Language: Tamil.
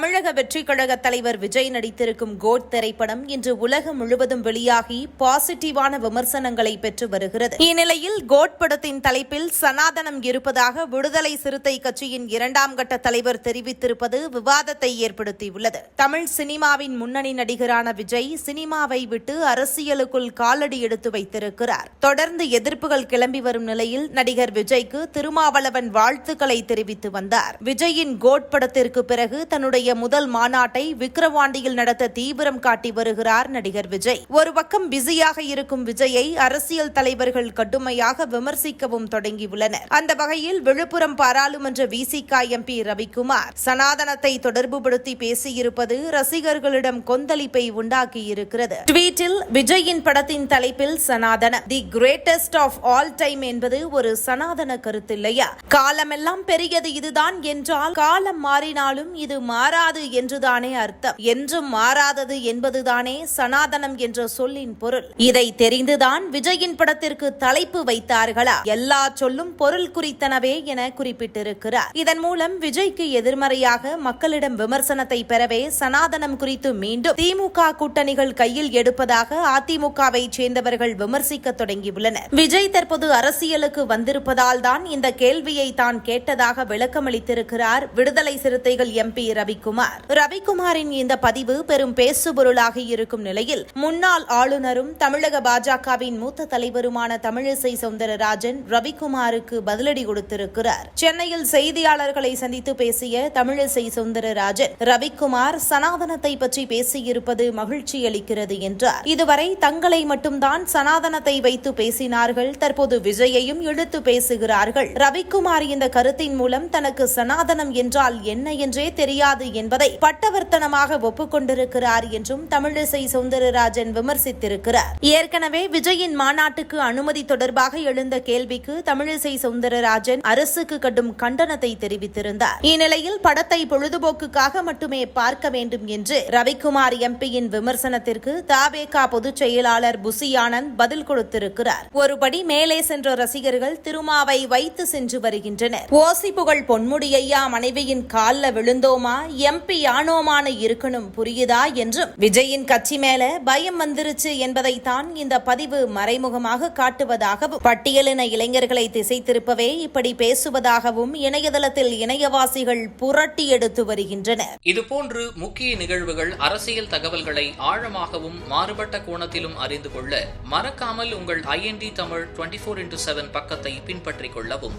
தமிழக வெற்றிக் கழக தலைவர் விஜய் நடித்திருக்கும் கோட் திரைப்படம் இன்று உலகம் முழுவதும் வெளியாகி பாசிட்டிவான விமர்சனங்களை பெற்று வருகிறது. இந்நிலையில் கோட் படத்தின் தலைப்பில் சனாதனம் இருப்பதாக விடுதலை சிறுத்தை கட்சியின் இரண்டாம் கட்ட தலைவர் தெரிவித்திருப்பது விவாதத்தை ஏற்படுத்தியுள்ளது. தமிழ் சினிமாவின் முன்னணி நடிகரான விஜய் சினிமாவை விட்டு அரசியலுக்குள் காலடி எடுத்து வைத்திருக்கிறார். தொடர்ந்து எதிர்ப்புகள் கிளம்பி வரும் நிலையில் நடிகர் விஜய்க்கு திருமாவளவன் வாழ்த்துக்களை தெரிவித்து வந்தார். விஜயின் கோட் படத்திற்கு பிறகு தன்னுடைய முதல் மாநாட்டை விக்கிரவாண்டியில் நடத்த தீவிரம் காட்டி வருகிறார் நடிகர் விஜய். ஒரு பக்கம் பிஸியாக இருக்கும் விஜயை அரசியல் தலைவர்கள் கடுமையாக விமர்சிக்கவும் தொடங்கியுள்ளனர். அந்த வகையில் விழுப்புரம் பாராளுமன்ற விசிக எம்பி ரவிக்குமார் சனாதனத்தை தொடர்புபடுத்தி பேசியிருப்பது ரசிகர்களிடம் கொந்தளிப்பை உண்டாக்கியிருக்கிறது. ட்வீட்டில் விஜயின் படத்தின் தலைப்பில் சனாதன the greatest of all time என்பது ஒரு சனாதன கருத்தில்லையா? காலமெல்லாம் பெரியது இதுதான் என்றால் காலம் மாறினாலும் இது மாறாது என்றுதானே அர்த்தம். என்றும் மாறாதது என்பதுதானே சனாதனம் என்ற சொல்லின் பொருள். இதை தெரிந்துதான் விஜயின் படத்திற்கு தலைப்பு வைத்தார்களா? எல்லா சொல்லும் பொருள் குறித்தனவே என குறிப்பிட்டிருக்கிறார். இதன் மூலம் விஜய்க்கு எதிர்மறையாக மக்களிடம் விமர்சனத்தை பெறவே சனாதனம் குறித்து மீண்டும் திமுக கூட்டணிகள் கையில் எடுப்பதாக அதிமுகவை சேர்ந்தவர்கள் விமர்சிக்க தொடங்கியுள்ளனர். விஜய் தற்போது அரசியலுக்கு வந்திருப்பதால் தான் இந்த கேள்வியை தான் கேட்டதாக விளக்கமளித்திருக்கிறார் விடுதலை சிறுத்தைகள் எம்பி ரவிக்குமார். ரவிக்குமாரின் இந்த பதிவு பெரும் பேசுபொருளாக இருக்கும் நிலையில் முன்னாள் ஆளுநரும் தமிழக பாஜகவின் மூத்த தலைவருமான தமிழிசை சவுந்தரராஜன் ரவிக்குமாருக்கு பதிலடி கொடுத்திருக்கிறார். சென்னையில் செய்தியாளர்களை சந்தித்து பேசிய தமிழிசை சவுந்தரராஜன் ரவிக்குமார் சனாதனத்தை பற்றி பேசியிருப்பது மகிழ்ச்சி அளிக்கிறது என்றார். இதுவரை தங்களை மட்டும்தான் சனாதனத்தை வைத்து பேசினார்கள் தற்போது விஜயையும் இழுத்து பேசுகிறார்கள். ரவிக்குமார் இந்த கருத்தின் மூலம் தனக்கு சனாதனம் என்றால் என்ன என்றே தெரியாது என்பதை பட்டவர்த்தனமாக ஒப்புக்கொண்டிருக்கிறார் என்றும் தமிழிசை சவுந்தரராஜன் விமர்சித்திருக்கிறார். ஏற்கனவே விஜயின் மாநாட்டுக்கு அனுமதி தொடர்பாக எழுந்த கேள்விக்கு தமிழிசை சவுந்தரராஜன் அரசுக்கு கடும் கண்டனத்தை தெரிவித்திருந்தார். இந்நிலையில் படத்தை பொழுதுபோக்குக்காக மட்டுமே பார்க்க வேண்டும் என்று ரவிக்குமார் எம்பியின் விமர்சனத்திற்கு தாவேகா பொதுச் செயலாளர் புசி ஆனந்த் பதில் கொடுத்திருக்கிறார். ஒருபடி மேலே சென்ற ரசிகர்கள் திருமாவை வைத்து சென்று வருகின்றனர். ஓசி புகழ் பொன்முடியையா மனைவியின் கால்ல விழுந்தோமா? எம்பி யானோமான இருக்கணும் புரியுதா என்றும் விஜயின் கட்சி மேல பயம் வந்துருச்சு என்பதைத்தான் இந்த பதிவு மறைமுகமாக காட்டுவதாகவும் பட்டியலின இளைஞர்களை திசை திருப்பவே இப்படி பேசுவதாகவும் இணையதளத்தில் இணையவாசிகள் புரட்டி எடுத்து வருகின்றனர். இதுபோன்று முக்கிய நிகழ்வுகள் அரசியல் தகவல்களை ஆழமாகவும் மாறுபட்ட கோணத்திலும் அறிந்து கொள்ள மறக்காமல் உங்கள் IND Tamil twenty four into seven பக்கத்தை பின்பற்றிக் கொள்ளவும்.